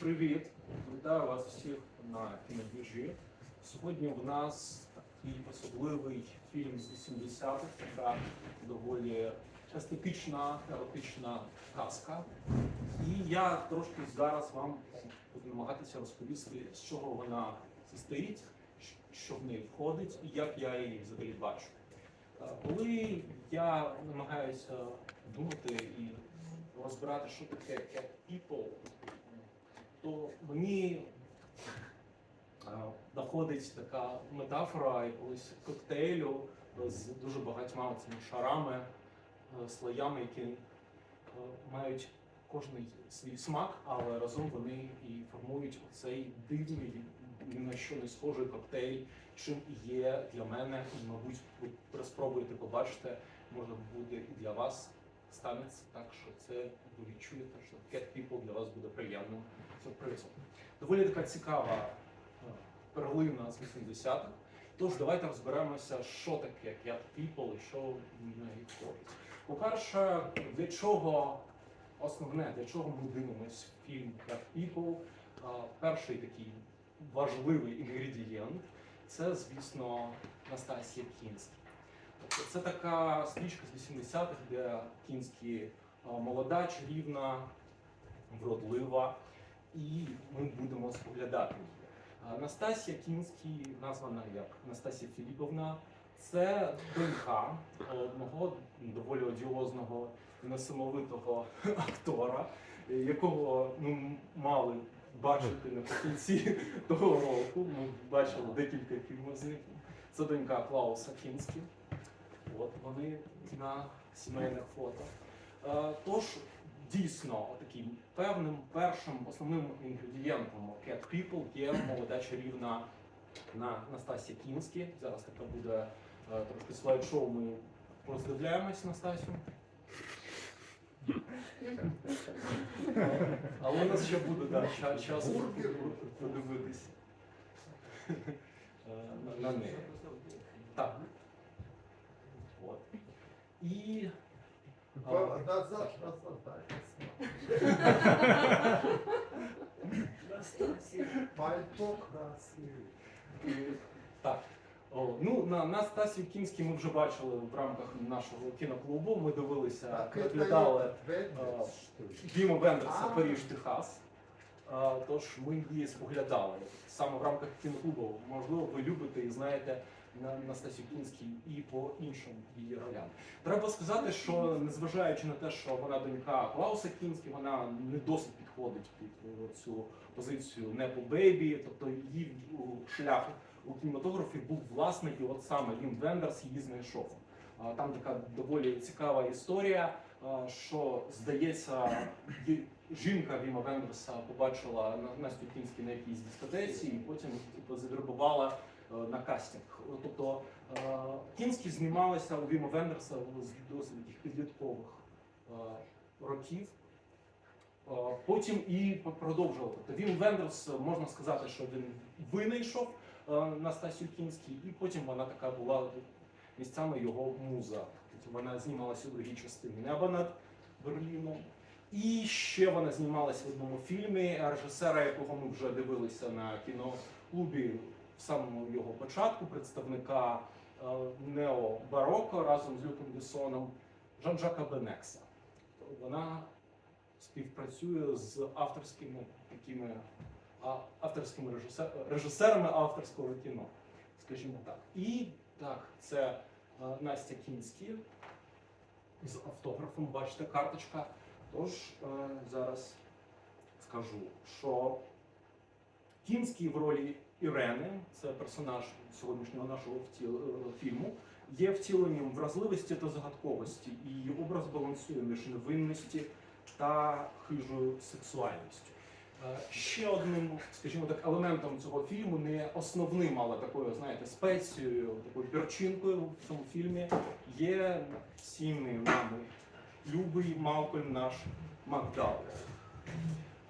Привіт! Вітаю вас всіх на кінобіжі. Сьогодні в нас такий особливий фільм з 80-х, така доволі естетична, еротична казка. І я трошки зараз вам буду намагатися розповісти, з чого вона состоїть, що в неї входить і як я її взагалі бачу. Е, Коли я намагаюся думати і розбирати, що таке people, то мені е, доходить така метафора якогось коктейлю з дуже багатьма цими шарами, е, слоями, які е, мають кожний свій смак, але разом вони і формують оцей дивний, ні на що не схожий коктейль, чим є для мене, мабуть, ви спробуєте побачити, може буде і для вас станеться так, що це ви відчуєте, що Cat People для вас буде приємним сюрпризом. Доволі така цікава е, перлина з 80-х. Тож давайте розберемося, що таке Cat People і що неї входить. По-перше, для чого основне, для чого ми дивимося фільм Cat People? Е, Перший такий важливий інгредієнт це, звісно, Настасія Кінська. Це така стрічка з 80-х, де Кінські молода, чарівна, вродлива, і ми будемо споглядати її. Настасія Кінський, названа як Настасія Філіповна, це донька одного доволі одіозного і несамовитого актора, якого ми мали бачити наприкінці того року. Ми бачили декілька фільмів з ним. Це донька Клауса Кінські. От вони на сімейних фото. Е, Тож дійсно таким певним першим основним інгредієнтом Cat People є молода чарівна на Настасія Кінські. Зараз така буде е, трошки слайд-шоу. Ми роздивляємось Настасю. Але у нас ще буде да, час подивитися е, на неї. Так. І Назад, назад, так. Пальто красиве. так. О, ну, на Настасію Кінській ми вже бачили в рамках нашого кіноклубу. Ми дивилися, это. Діма Вендерса А. Паріж, Техас. Тож ми її споглядали саме в рамках кіноклубу. Можливо, ви любите і знаєте на Настасію Кінській і по іншим її ролям. Треба сказати, що незважаючи на те, що вона донька Клауса Кінський, вона не досить підходить під е, цю позицію Непо Бейбі, тобто її шлях у кінематографі був власний, і от саме Вім Вендерс її знайшов. Там така доволі цікава історія, що здається, жінка Віма Вендерса побачила на- Настю Кінську на якійсь дискотеці і потім типу, завербувала на кастинг. Тобто е, Кінський знімалася у Віма Вендерса з досить підліткових е, років. Е, Потім і продовжував. Тобто Вім Вендерс, е, можна сказати, що він винайшов е, Настасію Кінський, і потім вона така була місцями його муза. Тобто вона знімалася у другій частині Неба над Берліном. І ще вона знімалася в одному фільмі, режисера, якого ми вже дивилися на кіноклубі в самому його початку, представника е, нео-бароко разом з Люком Бессоном Жан-Жака Бенекса. Вона співпрацює з авторськими такими авторськими режисер, режисерами авторського кіно, скажімо так. І так, це е, Настя Кінський з автографом, бачите, карточка. Тож е, зараз скажу, що Кінський в ролі Ірени, це персонаж сьогоднішнього нашого втіл- е, фільму, є втіленням вразливості та загадковості, і її образ балансує між невинності та хижою сексуальністю. Е, Ще одним, скажімо так, елементом цього фільму, не основним, але такою, знаєте, спецією, такою перчинкою в цьому фільмі є цінний нами любий Малкольм наш Макдауел.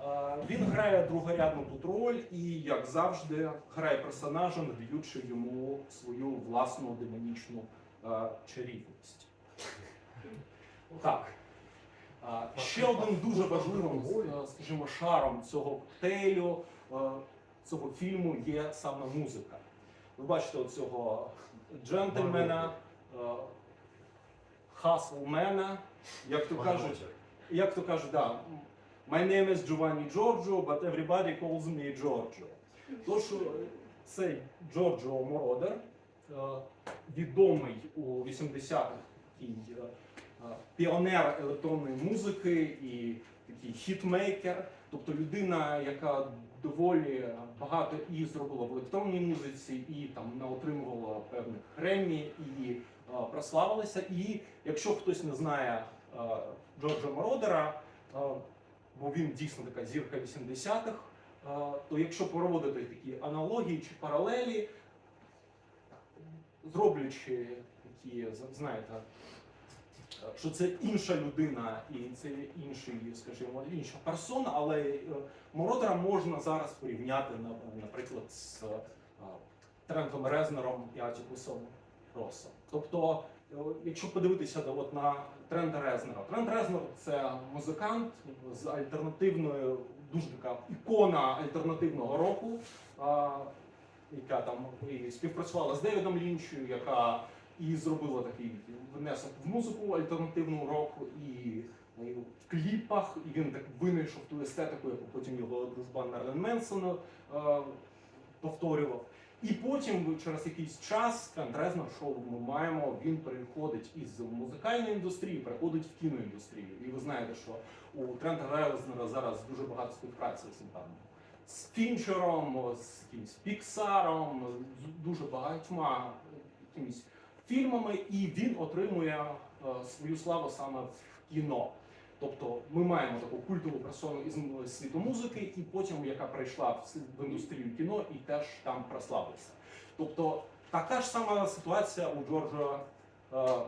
Е, Він грає другорядну тут роль і, як завжди, грає персонажа, надаючи йому свою власну демонічну е, чарівність. Так. Ще одним дуже важливим, е, скажімо, шаром цього коктейлю, е, цього фільму є саме музика. Ви бачите оцього джентльмена, е, хаслмена, як то кажуть, як то кажуть, да, My name is Giovanni Giorgio, but everybody calls me Giorgio. Тож цей Джорджо Мородер, відомий у 80-х такий е, е, піонер електронної музики і такий хітмейкер, тобто людина, яка доволі багато і зробила в електронній музиці, і там наотримувала певних премій, і е, прославилася. І якщо хтось не знає Джорджа Мородера, бо він дійсно така зірка 80-х, е, то якщо проводити такі аналогії чи паралелі, зроблячи такі, знаєте, що це інша людина і це інший, скажімо, інша персона, але е, Мородера можна зараз порівняти, наприклад, з е, Трентом Резнером і Атікусом Россом. Тобто, якщо подивитися от на Трента Резнера, Трент Резнер це музикант з альтернативною, дуже така ікона альтернативного року, яка там і співпрацювала з Девідом Лінчем, яка і зробила такий внесок в музику альтернативного року, і і в кліпах, і він так винайшов ту естетику, яку потім його дружбан Мерлен Менсон повторював. І потім, через якийсь час, Резнер, що ми маємо, він переходить із музикальної індустрії, переходить в кіноіндустрію. І ви знаєте, що у Трента Резнера зараз дуже багато співпраці з Фінчером, з якимось Піксаром, з дуже багатьма якимись фільмами, і він отримує е, свою славу саме в кіно. Тобто ми маємо таку культову персону із світу музики, і потім, яка прийшла в індустрію кіно і теж там прославилася. Тобто така ж сама ситуація у Джорджа е,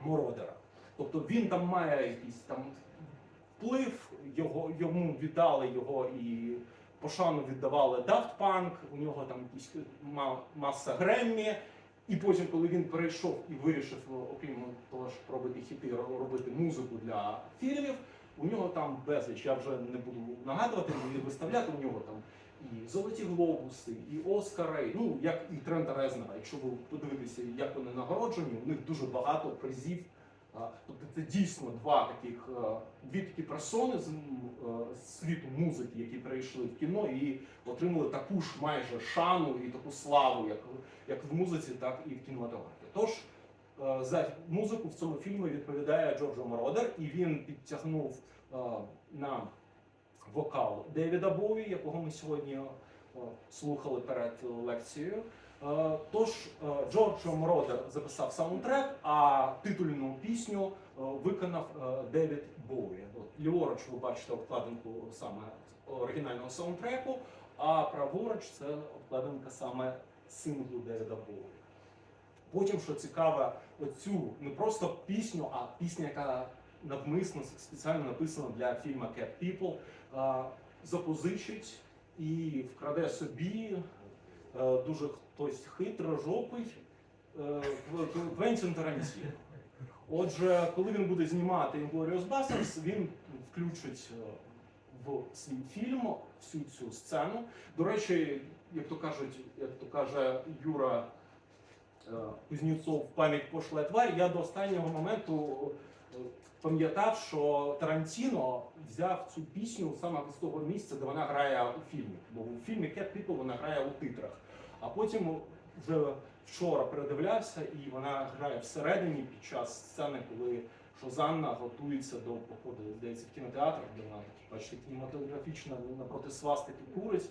Мородера. Тобто він там має якийсь там вплив, його, йому віддали його і пошану віддавали Daft Punk, у нього там якісь маса Греммі. І потім, коли він перейшов і вирішив, ну, окрім того, щоб робити хіти, робити музику для фільмів, у нього там безліч. Я вже не буду нагадувати, не виставляти. У нього там і золоті глобуси, і Оскари, ну як і Трента Резнера. Якщо ви подивитеся, як вони нагороджені, у них дуже багато призів. А, Тобто це дійсно два таких е, дві такі персони з, е, світу музики, які прийшли в кіно і отримали таку ж майже шану і таку славу, як, як в музиці, так і в кінематографі. Тож е, за музику в цьому фільмі відповідає Джорджо Мородер, і він підтягнув е, на вокал Девіда Бові, якого ми сьогодні е, слухали перед лекцією. Е, Тож е, Джорджо Мородер записав саундтрек, а титульну пісню е, виконав Девід Боуі. Ліворуч ви бачите обкладинку саме оригінального саундтреку, а праворуч це обкладинка саме синглу Девіда Боуі. Потім, що цікаве, оцю не просто пісню, а пісня, яка навмисно спеціально написана для фільму Cat People, запозичить і вкраде собі дуже хтось хитрожопий е, Кв- Квентін Тарантіно. Отже, коли він буде знімати Inglourious Basterds, він включить е, в свій фільм всю цю сцену. До речі, як то кажуть, як то каже Юра е, Кузнєцов, пам'ять пошле тварь, я до останнього моменту е, пам'ятав, що Тарантіно взяв цю пісню саме з того місця, де вона грає у фільмі. Бо у фільмі Cat People вона грає у титрах. А потім вже вчора передивлявся, і вона грає всередині під час сцени, коли Шозанна готується до походу, здається, в кінотеатр, де вона бачите, кінематографічна напроти свастики курить,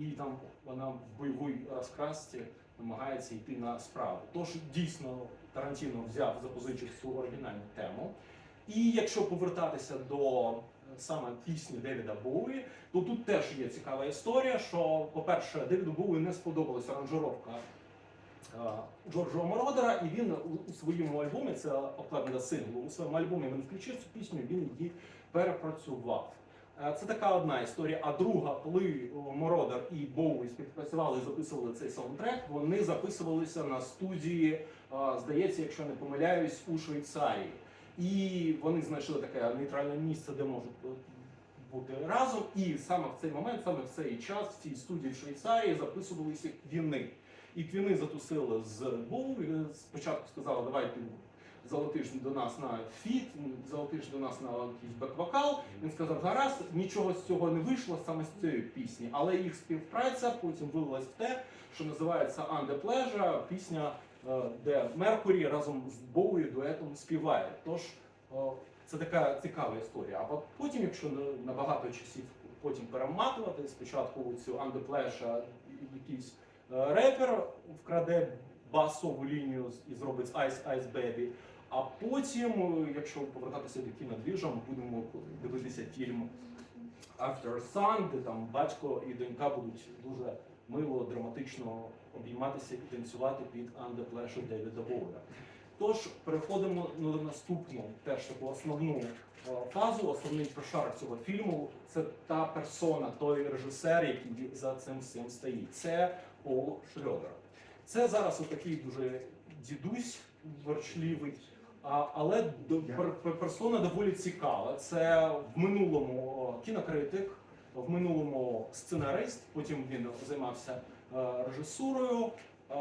і там вона в бойовій розкрасці намагається йти на справу. Тож дійсно Тарантіно взяв, запозичив цю оригінальну тему. І якщо повертатися до саме пісні Девіда Боуї, то тут теж є цікава історія, що, по-перше, Девіду Боуї не сподобалася аранжировка е, Джорджа Мородера, і він у, у своєму альбомі, це обкладина синглу, у своєму альбомі він включив цю пісню, він її перепрацював. Е, Це така одна історія. А друга, коли Мородер і Боуі співпрацювали і записували цей саундтрек, вони записувалися на студії, е, здається, якщо не помиляюсь, у Швейцарії. І вони знайшли таке нейтральне місце, де можуть бути разом. І саме в цей момент, саме в цей час, в цій студії в Швейцарії записувалися квіни. І квіни затусили з Боу. Спочатку сказали, давай ти до нас на фіт, залетиш до нас на якийсь бек-вокал. Він сказав, гаразд, нічого з цього не вийшло саме з цієї пісні, але їх співпраця потім вилилась в те, що називається Under Pleasure, пісня, е, де Меркурі разом з Боуї дуетом співає. Тож це така цікава історія. А потім, якщо на- на багато часів потім перематувати, спочатку цю Under Pleasure якийсь е, репер вкраде басову лінію і зробить Ice Ice Baby. А потім, е, якщо повертатися до кінодвіжа, ми будемо дивитися фільм After Sun, де там батько і донька будуть дуже мило, драматично обійматися і танцювати під Under Pleasure Девіда Боуя. Тож переходимо на наступну теж таку основну е, фазу, основний прошарок цього фільму. Це та персона, той режисер, який за цим всім стоїть. Це Пол Шрёдер. Це зараз отакий дуже дідусь ворчливий, але персона доволі цікава. Це в минулому кінокритик, в минулому сценарист. Потім він займався е, режисурою. Е,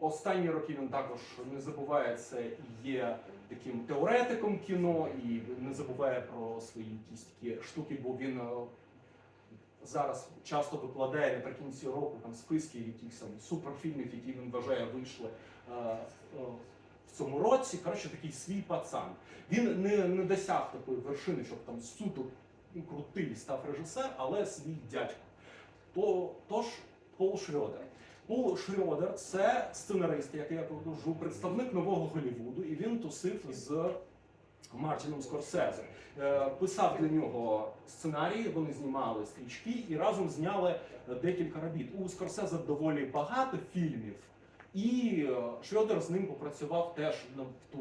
Останні роки він також не забуває це і є таким теоретиком кіно, і не забуває про свої якісь такі штуки, бо він е, зараз часто викладає наприкінці року там списки якихось суперфільмів, які він вважає вийшли цьому році. Коротше, такий свій пацан. Він не, не досяг такої вершини, щоб там суто ну, крутий став режисер, але свій дядько. То, тож Пол Шрёдер. Пол Шрёдер це сценарист, як я кажу, представник нового Голлівуду, і він тусив з Мартіном Скорсезе. Е, Писав для нього сценарії, вони знімали стрічки і разом зняли декілька робіт. У Скорсезе доволі багато фільмів, і е, Шрёдер з ним попрацював теж в ту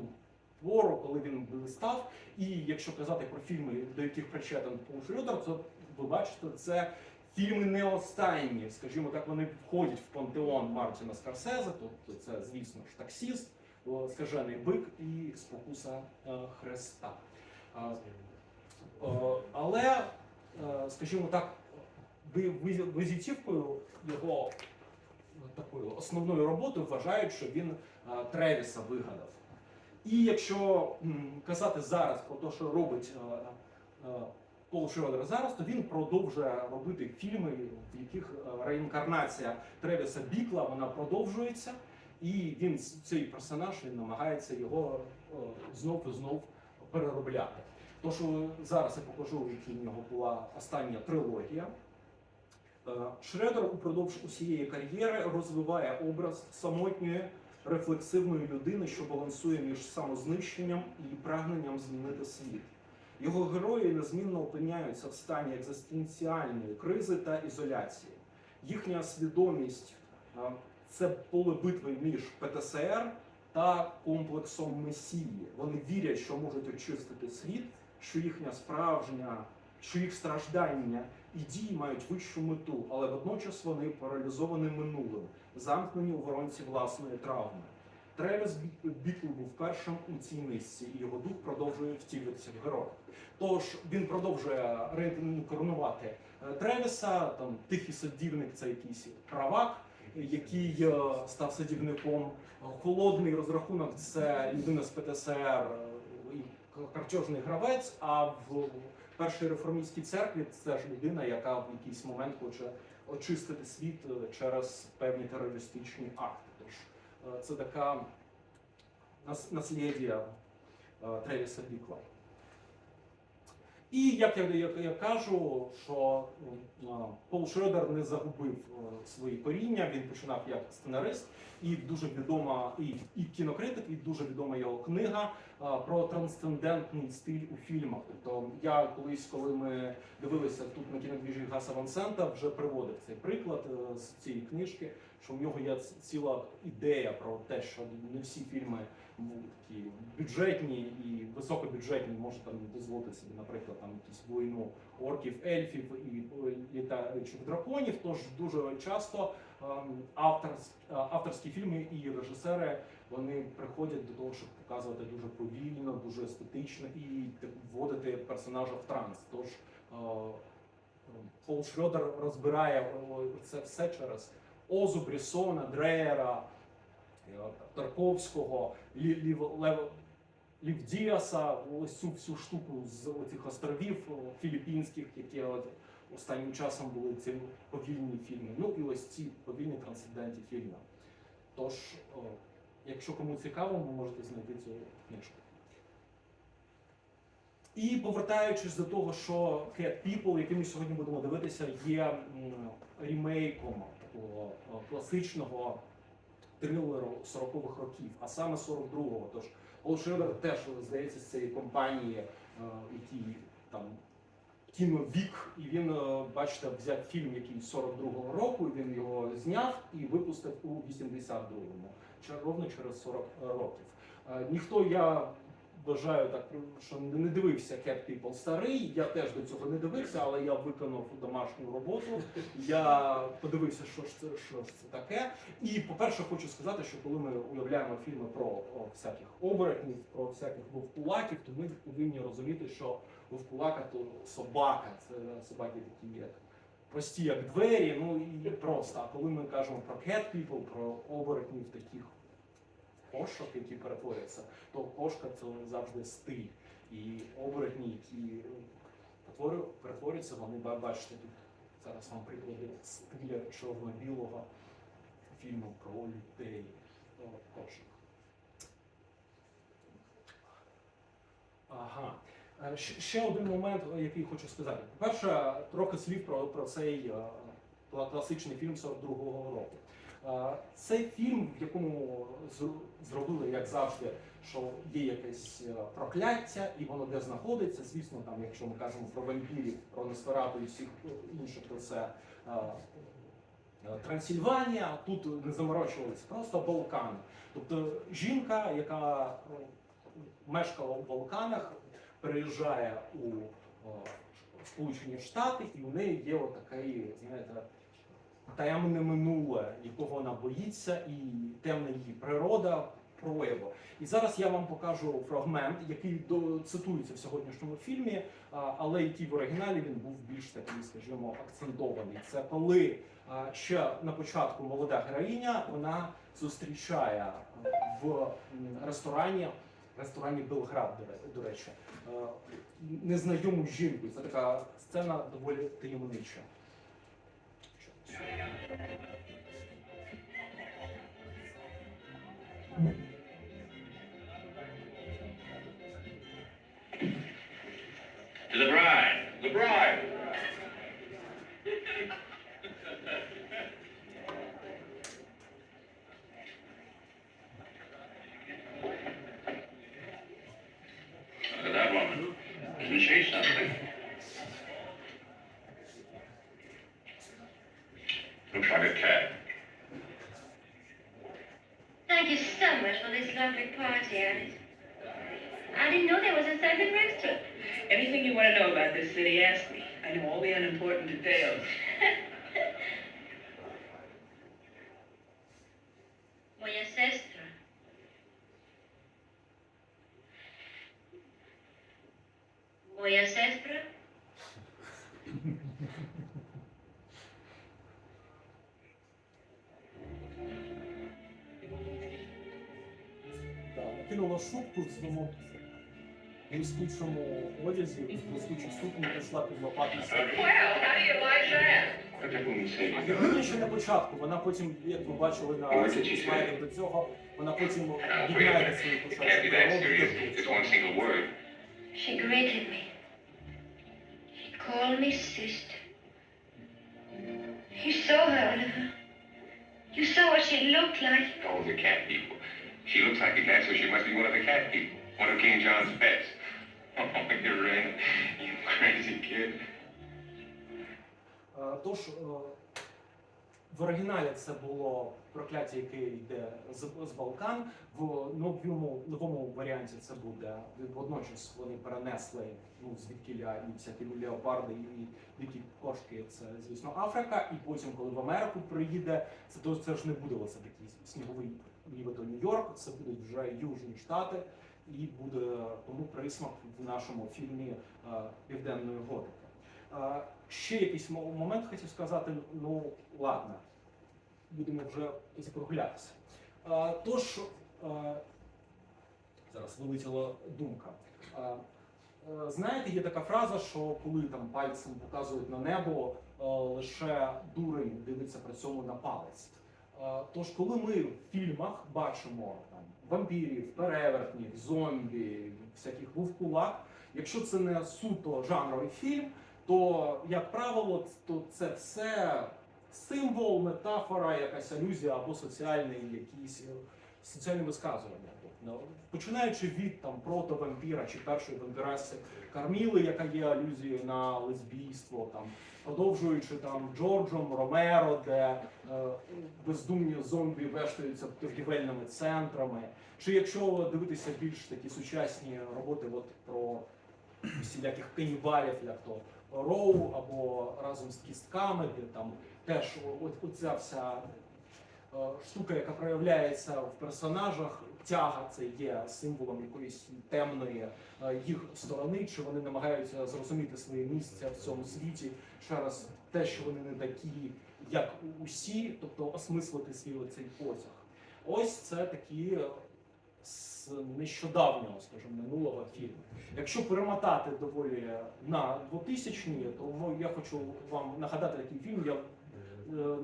пору, коли він блистав. І якщо казати про фільми, до яких причетен Пол Шрёдер, то ви бачите, це фільми не останні, скажімо так, вони входять в пантеон Мартіна Скорсезе, тобто це, звісно ж, таксіст, скажений бик і спокуса е, Христа. Але, е, скажімо так, ви- ви- визитівкою його такою основною роботою вважають, що він е, Тревіса вигадав. І якщо казати зараз про те, що робить е, е, Пол Шрёдер зараз, то він продовжує робити фільми, в яких е, реінкарнація Тревіса Бікла вона продовжується, і він цей персонаж він намагається його е, знов і знов переробляти. Тож е, зараз я покажу, які в нього була остання трилогія. Е, Шредер упродовж усієї кар'єри розвиває образ самотньої рефлексивної людини, що балансує між самознищенням і прагненням змінити світ. Його герої незмінно опиняються в стані екзистенціальної кризи та ізоляції. Їхня свідомість е, це поле битви між ПТСР та комплексом Месії. Вони вірять, що можуть очистити світ, що їхня справжня, що їх страждання і дії мають вищу мету, але водночас вони паралізовані минулим, замкнені у воронці власної травми. Тревіс Бі- Бікл був першим у цій низці, і його дух продовжує втілюватися в героя. Тож він продовжує реінкарнувати е, Тревіса, там тихий садівник це якийсь правак, який е, став садівником. Холодний розрахунок це людина з ПТСР е, і картежний гравець. А в першій реформістській церкві це ж людина, яка в якийсь момент хоче очистити світ е, через певні терористичні акти. Тож е, це така нас- наслідя е, Тревіса Бікла. І як я, як я кажу, що Пол Шредер не загубив е, свої коріння. Він починав як сценарист, і дуже відома і, і кінокритик, і дуже відома його книга е, про трансцендентний стиль у фільмах. Тобто я колись, коли ми дивилися тут на кінодвіжі Гаса Ван Сента, вже приводив цей приклад е, з цієї книжки, що в нього є ціла ідея про те, що не всі фільми такі бюджетні і високобюджетні можуть там дозволити собі, наприклад, там якісь війну орків, ельфів і літаючих драконів. Тож дуже часто ем, авторс- е, авторські фільми і режисери вони приходять до того, щоб показувати дуже повільно, дуже естетично і вводити персонажа в транс. Тож е, Пол Шрёдер розбирає це все через Озу, Брісона, Дреєра, е, Тарковського, Лі, Лів, Лев, Лів ось цю всю штуку з цих островів філіппінських, які от останнім часом були ці повільні фільми. Ну і ось ці повільні трансцендентні фільми. Тож, якщо кому цікаво, ви можете знайти цю книжку. І повертаючись до того, що Cat People, який ми сьогодні будемо дивитися, є м, ремейком такого класичного 40-х років, а саме 42-го. Тож Пол Шредер теж здається з цієї компанії, е, який там кіновік, і він, е, бачите, взяв фільм, який 42-го року, і він його зняв і випустив у 82-му, Ча- ровно через 40 років. Е, Ніхто я вважаю так, що не дивився Cat People старий. Я теж до цього не дивився, але я виконав домашню роботу. Я подивився, що ж це, що ж це таке. І по-перше, хочу сказати, що коли ми уявляємо фільми про о, всяких оборотнів, про всяких вовкулаків, то ми повинні розуміти, що вовкулака то собака, це собаки такі як прості, як двері, ну і просто. А коли ми кажемо про cat people, про оборотнів таких кошок, які перетворюються, то кошка це завжди стиль. І оборотні, які перетворюються, вони бачите тут зараз вам приклади стиля чорно-білого фільму про людей о, кошок. Ага. Е, Ще один момент, е, який хочу сказати. По-перше, трохи слів про, про цей е, класичний фільм 42-го року. Е, Це фільм, в якому зробили, як завжди, що є якесь е, прокляття, і воно де знаходиться. Звісно, там, якщо ми кажемо про вампірів, про Носферату і всіх інших, то це е, е, Трансильванія. Тут не заморочувалися, просто Балкани. Тобто жінка, яка е, мешкала в Балканах, переїжджає у Сполучені Штати, і у неї є отакий, знаєте, таємне минуле, якого вона боїться, і темна її природа прояву. І зараз я вам покажу фрагмент, який цитується в сьогоднішньому фільмі, але який в оригіналі він був більш такий, скажімо, акцентований. Це коли ще на початку молода героїня вона зустрічає в ресторані, ресторані Белград, до речі, незнайому жінку. Це така сцена доволі таємнича. To the bride. The bride. Looks like a cat. Thank you so much for this lovely party, Alice. I didn't know there was a second restaurant. Anything you want to know about this city, ask me. I know all the unimportant details. блискучому одязі, в блискучій сукні пішла підлопатися. Well, how do you like that? What did woman say А to you? героїня ще на початку, вона потім, як ви бачили на Ой, це чисто. слайдах до цього, вона потім Now, wait a відміняє minute. свою It початку can't be that serious. природу. It's one single word. She greeted me. She called me sister. You saw her, Oliver. You saw what she looked like. Oh, the cat people. She looks like a cat, so she must be one of the cat people. One of King John's pets. Е, Тож е, в оригіналі це було прокляття, яке йде з, з Балкан. В новому новому варіанті це буде водночас. Вони перенесли ну звідкіля і всякі леопарди і дикі кошки. Це звісно Африка. І потім, коли в Америку приїде, це то це ж не буде оце такий сніговий нібито Нью-Йорк, це будуть вже Южні Штати, і буде тому присмак в нашому фільмі е, Південної Готики. Е, Ще якийсь момент хотів сказати, ну ладно, будемо вже закруглятися. Е, Тож, зараз вилетіла думка. Знаєте, є така фраза, що коли там пальцем показують на небо, лише дурень дивиться при цьому на палець. Тож, коли ми в фільмах бачимо там вампірів, перевертнів, зомбі, всяких вовкулак, якщо це не суто жанровий фільм, то, як правило, то це все символ, метафора, якась алюзія або соціальний якийсь е, соціальне висказування. Починаючи від там протовампіра чи першої вампіреси Карміли, яка є алюзією на лесбійство, там продовжуючи там Джорджом Ромеро, де е, бездумні зомбі вештаються торгівельними центрами. Чи якщо дивитися більш такі сучасні роботи, от про всіляких канібалів, як то Роу або разом з кістками, де там теж оця вся е, штука, яка проявляється в персонажах, тяга це є символом якоїсь темної е, їх сторони, чи вони намагаються зрозуміти своє місце в цьому світі через те, що вони не такі, як усі, тобто осмислити свій оцей потяг. Ось це такі е, з нещодавнього, скажімо, минулого фільму. Якщо перемотати доволі на 2000-ні, то я хочу вам нагадати такий фільм. Я, е,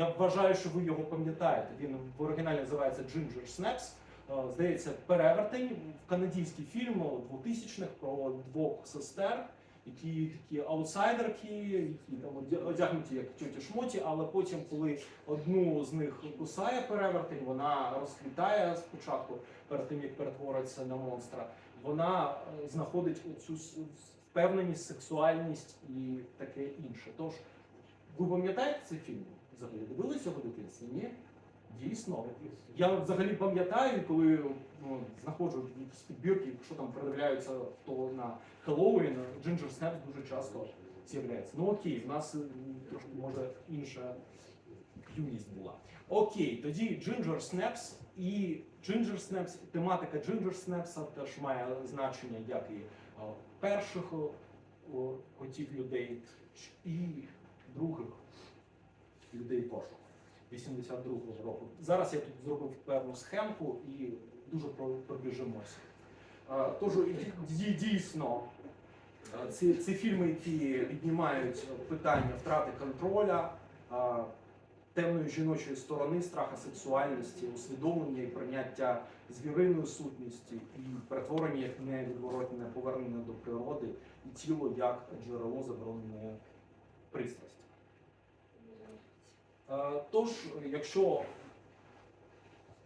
я вважаю, що ви його пам'ятаєте. Він в оригіналі називається Ginger Snaps. Е, Здається, перевертень канадський фільм 2000-х про двох сестер, які такі аутсайдерки, які там одягнуті як тьоті шмоті, але потім, коли одну з них кусає перевертень, вона розквітає спочатку перед тим, як перетвориться на монстра. Вона е, знаходить цю впевненість, сексуальність і таке інше. Тож, ви пам'ятаєте цей фільм? Взагалі дивилися його в? Ні? Дійсно. Я взагалі пам'ятаю, коли ну, знаходжу підбірки, що там передивляються то на Хеллоуін, Ginger Snaps дуже часто з'являється. Ну окей, в нас трошки може інша юність була. Окей, тоді Ginger Snaps і Ginger Snaps, тематика Ginger Snaps теж має значення, як і перших котів людей і других людей пошуку 82-го року. Зараз я тут зробив певну схемку і дуже про- пробіжимося. Тож дійсно ці, ці фільми, які піднімають питання втрати контроля, темної жіночої сторони, страха сексуальності, усвідомлення і прийняття звіриної сутності і перетворення як невідворотне повернення до природи і тіло як джерело забороненої пристрасті. Е, Тож, якщо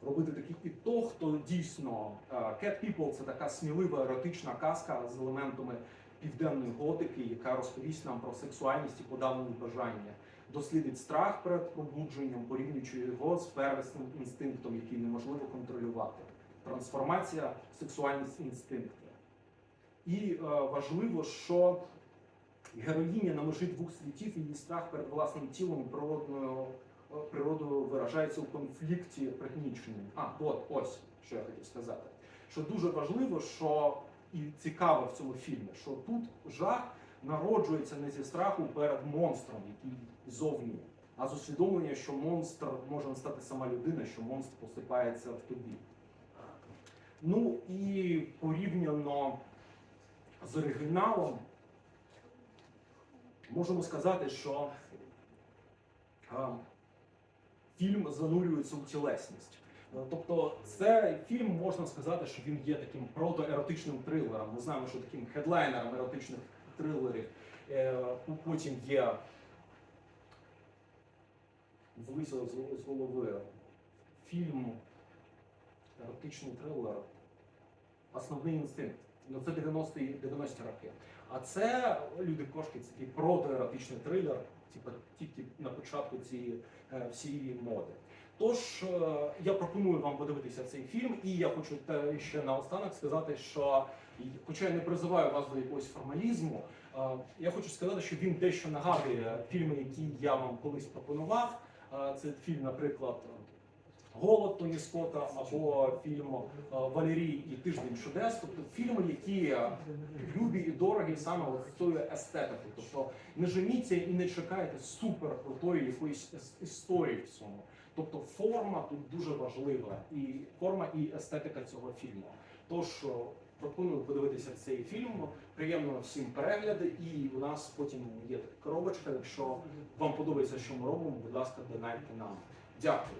робити такий підтог, то дійсно е, Cat People це така смілива еротична казка з елементами південної готики, яка розповість нам про сексуальність і подавлені бажання, дослідить страх перед пробудженням, порівнюючи його з первісним інстинктом, який неможливо контролювати. Трансформація, сексуальність інстинкти. І е, важливо, що героїня на межі двох світів, її страх перед власним тілом природною е, природою виражається у конфлікті пригніченим. А, от ось що я хотів сказати. Що дуже важливо, що і цікаво в цьому фільмі, що тут жах народжується не зі страху перед монстром, який зовні, а з усвідомлення, що монстр може стати сама людина, що монстр посипається в тобі. Ну і порівняно з оригіналом, можемо сказати, що а, фільм занурюється у тілесність. Е, Тобто, цей фільм можна сказати, що він є таким протоеротичним трилером. Ми знаємо, що таким хедлайнером еротичних трилерів е, потім є вилізло з, з голови фільм еротичний трилер Основний інстинкт. Ну це 90-ті 90 роки. А це люди кошки, це такий протоеротичний трилер, типу тільки на початку цієї е, всієї моди. Тож е, я пропоную вам подивитися цей фільм, і я хочу ще наостанок сказати, що хоча я не призиваю вас до якогось формалізму, е, я хочу сказати, що він дещо нагадує фільми, які я вам колись пропонував. Це фільм, наприклад, Голод Тоні Скотта або фільм е, Валерій і Тиждень чудес. Тобто фільми, які е, любі і дорогі саме з естетикою. Тобто не женіться і не чекайте супер крутої якоїсь історії в цьому. Тобто форма тут дуже важлива, і форма і естетика цього фільму. Тож е, пропоную подивитися цей фільм. Приємного всім перегляду, і у нас потім є така коробочка. Якщо вам подобається, що ми робимо, будь ласка, донайте нам. Дякую.